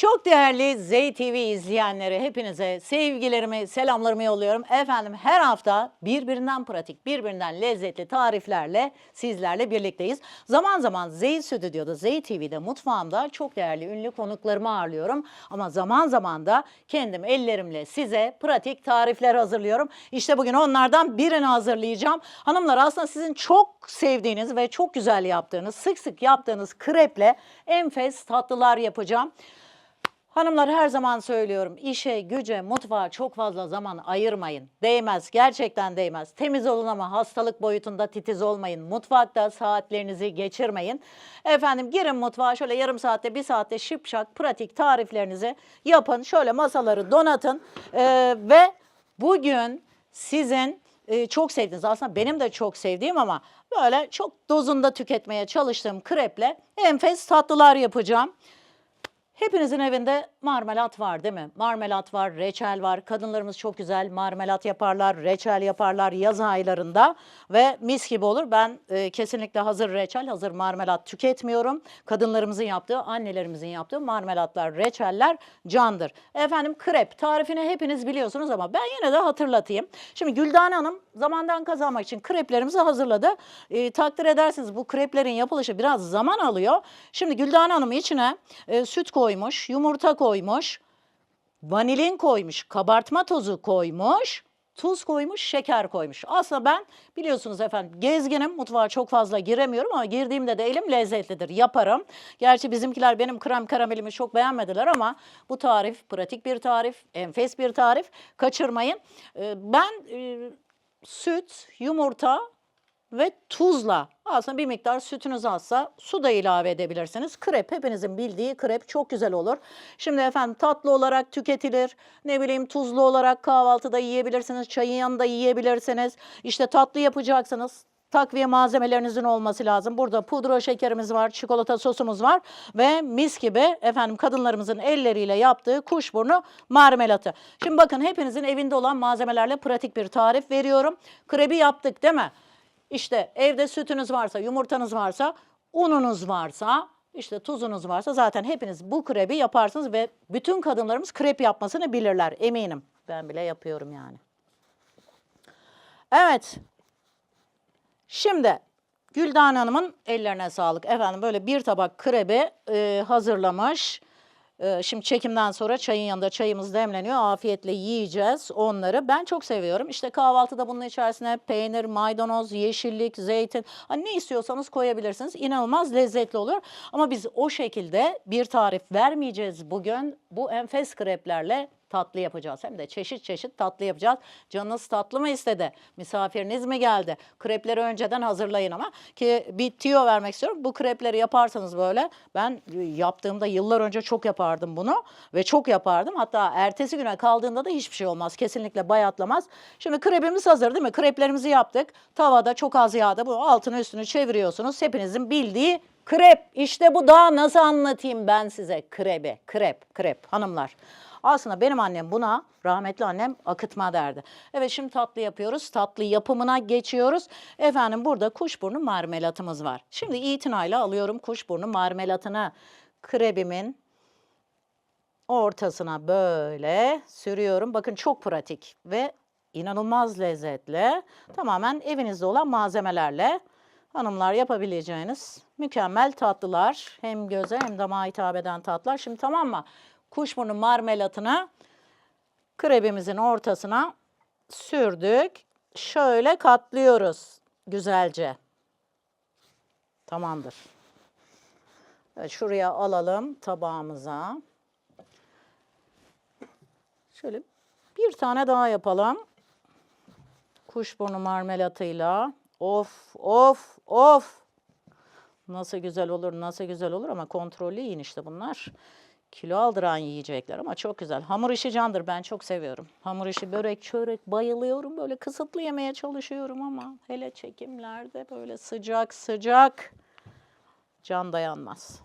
Çok değerli ZTV izleyenleri hepinize sevgilerimi, selamlarımı yolluyorum. Efendim her hafta birbirinden pratik, birbirinden lezzetli tariflerle sizlerle birlikteyiz. Zaman zaman Z Stüdyo'da, ZTV'de, mutfağımda çok değerli ünlü konuklarımı ağırlıyorum. Ama zaman zaman da kendim ellerimle size pratik tarifler hazırlıyorum. İşte bugün onlardan birini hazırlayacağım. Hanımlar aslında sizin çok sevdiğiniz ve çok güzel yaptığınız, sık sık yaptığınız kreple enfes tatlılar yapacağım. Hanımlar her zaman söylüyorum işe, güce, mutfağa çok fazla zaman ayırmayın. Değmez, gerçekten değmez. Temiz olun ama hastalık boyutunda titiz olmayın. Mutfakta saatlerinizi geçirmeyin. Efendim girin mutfağa şöyle yarım saatte, bir saatte şıpşak pratik tariflerinizi yapın. Şöyle masaları donatın Ee, ve bugün sizin e, çok sevdiğiniz aslında benim de çok sevdiğim ama böyle çok dozunda tüketmeye çalıştığım kreple enfes tatlılar yapacağım. Hepinizin evinde marmelat var değil mi? Marmelat var, reçel var. Kadınlarımız çok güzel marmelat yaparlar, reçel yaparlar yaz aylarında ve mis gibi olur. Ben e, kesinlikle hazır reçel, hazır marmelat tüketmiyorum. Kadınlarımızın yaptığı, annelerimizin yaptığı marmelatlar, reçeller candır. Efendim krep tarifini hepiniz biliyorsunuz ama ben yine de hatırlatayım. Şimdi Güldane Hanım zamandan kazanmak için kreplerimizi hazırladı. E, takdir edersiniz bu kreplerin yapılışı biraz zaman alıyor. Şimdi Güldane Hanım içine e, süt koymuş, yumurta koymuş, vanilin koymuş, kabartma tozu koymuş, tuz koymuş, şeker koymuş. Aslında ben biliyorsunuz efendim gezginim, mutfağa çok fazla giremiyorum ama girdiğimde de elim lezzetlidir, yaparım. Gerçi bizimkiler benim krem karamelimi çok beğenmediler ama bu tarif pratik bir tarif, enfes bir tarif. Kaçırmayın. Ee, Ben e, süt, yumurta ve tuzla aslında bir miktar sütünüz azsa su da ilave edebilirsiniz. Krep hepinizin bildiği krep çok güzel olur. Şimdi efendim tatlı olarak tüketilir. Ne bileyim tuzlu olarak kahvaltıda yiyebilirsiniz. Çayın yanında yiyebilirsiniz. İşte tatlı yapacaksınız. Takviye malzemelerinizin olması lazım. Burada pudra şekerimiz var, çikolata sosumuz var ve mis gibi efendim kadınlarımızın elleriyle yaptığı kuşburnu marmelatı. Şimdi bakın hepinizin evinde olan malzemelerle pratik bir tarif veriyorum. Krebi yaptık değil mi? İşte evde sütünüz varsa, yumurtanız varsa, ununuz varsa, işte tuzunuz varsa zaten hepiniz bu krebi yaparsınız ve bütün kadınlarımız krep yapmasını bilirler eminim. Ben bile yapıyorum yani. Evet. Şimdi Güldan Hanım'ın ellerine sağlık. Efendim böyle bir tabak krebi e, hazırlamış. E, şimdi çekimden sonra çayın yanında çayımız demleniyor. Afiyetle yiyeceğiz onları. Ben çok seviyorum. İşte kahvaltıda bunun içerisine peynir, maydanoz, yeşillik, zeytin. Hani ne istiyorsanız koyabilirsiniz. İnanılmaz lezzetli olur. Ama biz o şekilde bir tarif vermeyeceğiz bugün. Bu enfes kreplerle tatlı yapacağız. Hem de çeşit çeşit tatlı yapacağız. Canınız tatlı mı istedi? Misafiriniz mi geldi? Krepleri önceden hazırlayın ama ki bir tiyo vermek istiyorum. Bu krepleri yaparsanız böyle ben yaptığımda yıllar önce çok yapardım bunu ve çok yapardım. Hatta ertesi güne kaldığında da hiçbir şey olmaz. Kesinlikle bayatlamaz. Şimdi krebimiz hazır değil mi? Kreplerimizi yaptık. Tavada çok az yağda bu altını üstünü çeviriyorsunuz. Hepinizin bildiği krep. İşte bu daha nasıl anlatayım ben size krebi. Krep, krep hanımlar. Aslında benim annem buna, rahmetli annem akıtma derdi. Evet şimdi tatlı yapıyoruz. Tatlı yapımına geçiyoruz. Efendim burada kuşburnu marmelatımız var. Şimdi itinayla alıyorum kuşburnu marmelatını. Krebimin ortasına böyle sürüyorum. Bakın çok pratik ve inanılmaz lezzetli. Tamamen evinizde olan malzemelerle hanımlar yapabileceğiniz mükemmel tatlılar. Hem göze hem damağa hitap eden tatlılar. Şimdi tamam mı? Kuşburnu marmelatını krebimizin ortasına sürdük. Şöyle katlıyoruz güzelce. Tamamdır. Evet, şuraya alalım tabağımıza. Şöyle bir tane daha yapalım. Kuşburnu marmelatıyla. Of of of. Nasıl güzel olur, nasıl güzel olur ama kontrollü yiyin işte bunlar. Kilo aldıran yiyecekler ama çok güzel. Hamur işi candır ben çok seviyorum. Hamur işi börek, çörek bayılıyorum. Böyle kısıtlı yemeye çalışıyorum ama hele çekimlerde böyle sıcak sıcak can dayanmaz.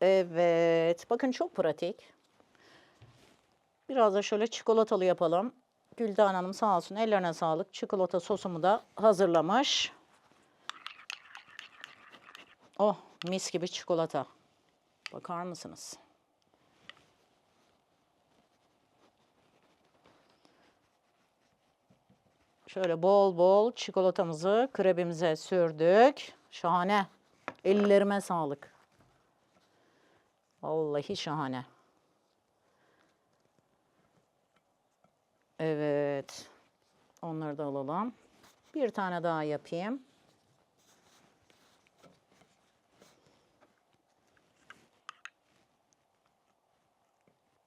Evet. Bakın çok pratik. Biraz da şöyle çikolatalı yapalım. Güldan Hanım sağ olsun ellerine sağlık. Çikolata sosumu da hazırlamış. Oh mis gibi çikolata. Bakar mısınız? Şöyle bol bol çikolatamızı krebimize sürdük. Şahane. Ellerime sağlık. Vallahi şahane. Evet. Onları da alalım. Bir tane daha yapayım.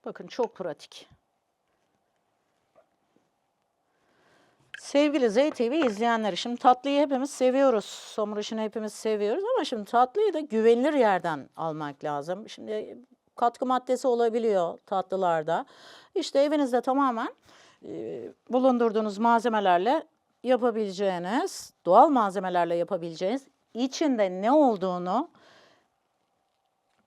Bakın çok pratik. Sevgili ZTV izleyenleri, şimdi tatlıyı hepimiz seviyoruz. İşini hepimiz seviyoruz ama şimdi tatlıyı da güvenilir yerden almak lazım. Şimdi katkı maddesi olabiliyor tatlılarda. İşte evinizde tamamen e, bulundurduğunuz malzemelerle yapabileceğiniz, doğal malzemelerle yapabileceğiniz, içinde ne olduğunu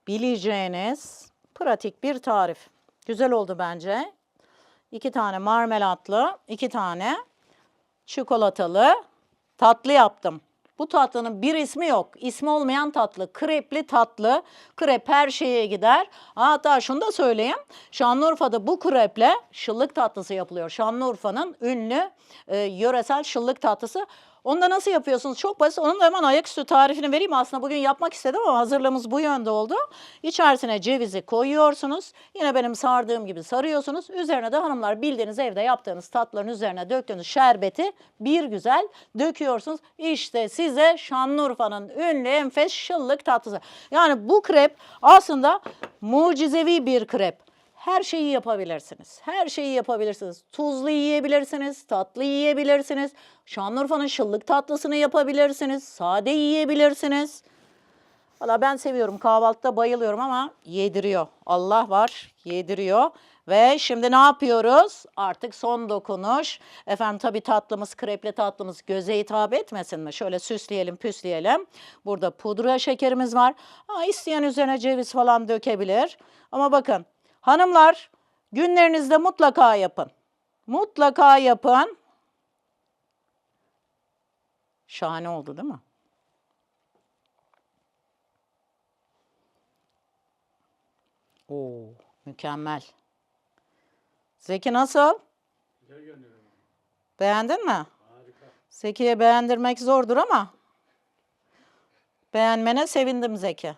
bileceğiniz pratik bir tarif. Güzel oldu bence. İki tane marmelatlı, iki tane çikolatalı tatlı yaptım. Bu tatlının bir ismi yok. İsmi olmayan tatlı. Krepli tatlı. Krep her şeye gider. Hatta şunu da söyleyeyim. Şanlıurfa'da bu kreple şıllık tatlısı yapılıyor. Şanlıurfa'nın ünlü e, yöresel şıllık tatlısı. Onu da nasıl yapıyorsunuz? Çok basit. Onun da hemen ayaküstü tarifini vereyim. Aslında bugün yapmak istedim ama hazırlığımız bu yönde oldu. İçerisine cevizi koyuyorsunuz. Yine benim sardığım gibi sarıyorsunuz. Üzerine de hanımlar bildiğiniz evde yaptığınız tatlıların üzerine döktüğünüz şerbeti bir güzel döküyorsunuz. İşte size Şanlıurfa'nın ünlü enfes şıllık tatlısı. Yani bu krep aslında mucizevi bir krep. Her şeyi yapabilirsiniz. Her şeyi yapabilirsiniz. Tuzlu yiyebilirsiniz, tatlı yiyebilirsiniz. Şanlıurfa'nın şıllık tatlısını yapabilirsiniz. Sade yiyebilirsiniz. Valla ben seviyorum. Kahvaltıda bayılıyorum ama yediriyor. Allah var, yediriyor. Ve şimdi ne yapıyoruz? Artık son dokunuş. Efendim tabii tatlımız, krepli tatlımız göze hitap etmesin mi? Şöyle süsleyelim, püsleyelim. Burada pudra şekerimiz var. Ha, isteyen üzerine ceviz falan dökebilir. Ama bakın hanımlar günlerinizde mutlaka yapın. Mutlaka yapın. Şahane oldu değil mi? Oo, mükemmel. Zeki nasıl? Beğendin mi? Zeki'ye beğendirmek zordur ama beğenmene sevindim Zeki.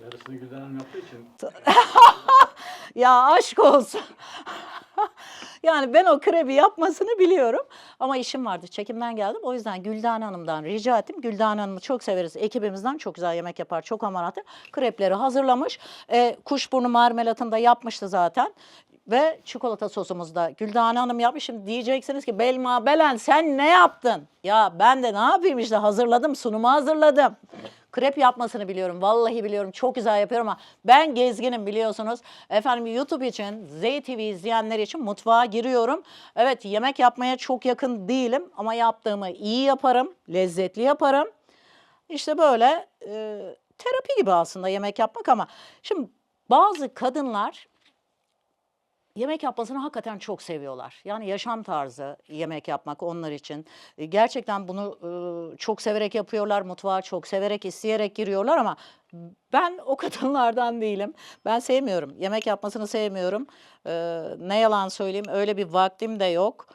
Yarısını Hanım yaptığı için Ya aşk olsun. yani ben o krebi yapmasını biliyorum. Ama işim vardı. Çekimden geldim. O yüzden Güldan Hanım'dan rica ettim. Güldan Hanım'ı çok severiz. Ekibimizden çok güzel yemek yapar. Çok amaratlı. Krepleri hazırlamış. E, kuşburnu marmelatını da yapmıştı zaten. Ve çikolata sosumuzu da Güldan Hanım yapmış. Şimdi diyeceksiniz ki Belma Belen sen ne yaptın? Ya ben de ne yapayım işte hazırladım. Sunumu hazırladım. Krep yapmasını biliyorum. Vallahi biliyorum. Çok güzel yapıyorum ama ben gezginim biliyorsunuz. Efendim YouTube için, ZTV izleyenler için mutfağa giriyorum. Evet yemek yapmaya çok yakın değilim ama yaptığımı iyi yaparım. Lezzetli yaparım. İşte böyle e, terapi gibi aslında yemek yapmak ama şimdi bazı kadınlar yemek yapmasını hakikaten çok seviyorlar. Yani yaşam tarzı yemek yapmak onlar için. E, Gerçekten bunu e, çok severek yapıyorlar. Mutfağa çok severek, isteyerek giriyorlar ama ben o kadınlardan değilim. Ben sevmiyorum. Yemek yapmasını sevmiyorum. E, ne yalan söyleyeyim öyle bir vaktim de yok.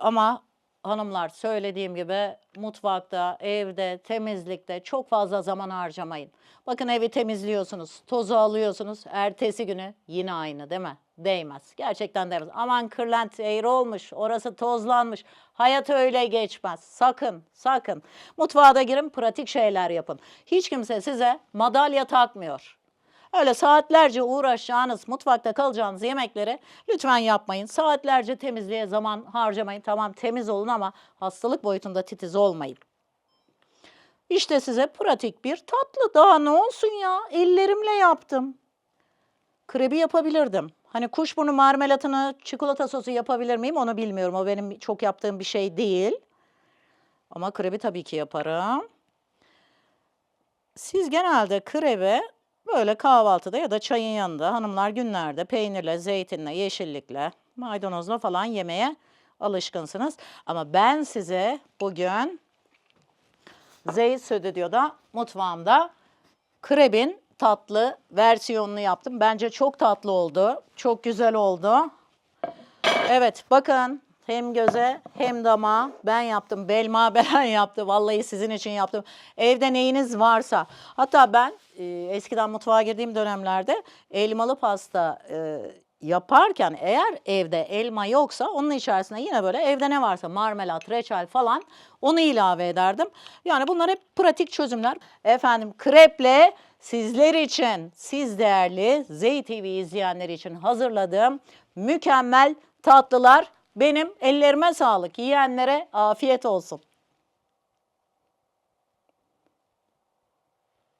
Ama hanımlar söylediğim gibi mutfakta, evde, temizlikte çok fazla zaman harcamayın. Bakın evi temizliyorsunuz, tozu alıyorsunuz. Ertesi günü yine aynı değil mi? Değmez. Gerçekten değmez. Aman kırlent eğri olmuş, orası tozlanmış. Hayat öyle geçmez. Sakın, sakın. Mutfağa da girin, pratik şeyler yapın. Hiç kimse size madalya takmıyor. Öyle saatlerce uğraşacağınız, mutfakta kalacağınız yemekleri lütfen yapmayın. Saatlerce temizliğe zaman harcamayın. Tamam temiz olun ama hastalık boyutunda titiz olmayın. İşte size pratik bir tatlı. Daha ne olsun ya? Ellerimle yaptım. Krebi yapabilirdim. Hani kuşburnu marmelatını çikolata sosu yapabilir miyim onu bilmiyorum. O benim çok yaptığım bir şey değil. Ama krebi tabii ki yaparım. Siz genelde krebi böyle kahvaltıda ya da çayın yanında hanımlar günlerde peynirle, zeytinle, yeşillikle, maydanozla falan yemeye alışkınsınız. Ama ben size bugün Zeyt Stüdyo'da mutfağımda krebin tatlı versiyonunu yaptım. Bence çok tatlı oldu. Çok güzel oldu. Evet bakın hem göze hem dama ben yaptım. Belma Belen yaptı. Vallahi sizin için yaptım. Evde neyiniz varsa. Hatta ben e, eskiden mutfağa girdiğim dönemlerde elmalı pasta e, yaparken eğer evde elma yoksa onun içerisine yine böyle evde ne varsa marmelat, reçel falan onu ilave ederdim. Yani bunlar hep pratik çözümler. Efendim kreple sizler için, siz değerli ZTV izleyenleri için hazırladığım mükemmel tatlılar benim ellerime sağlık. Yiyenlere afiyet olsun.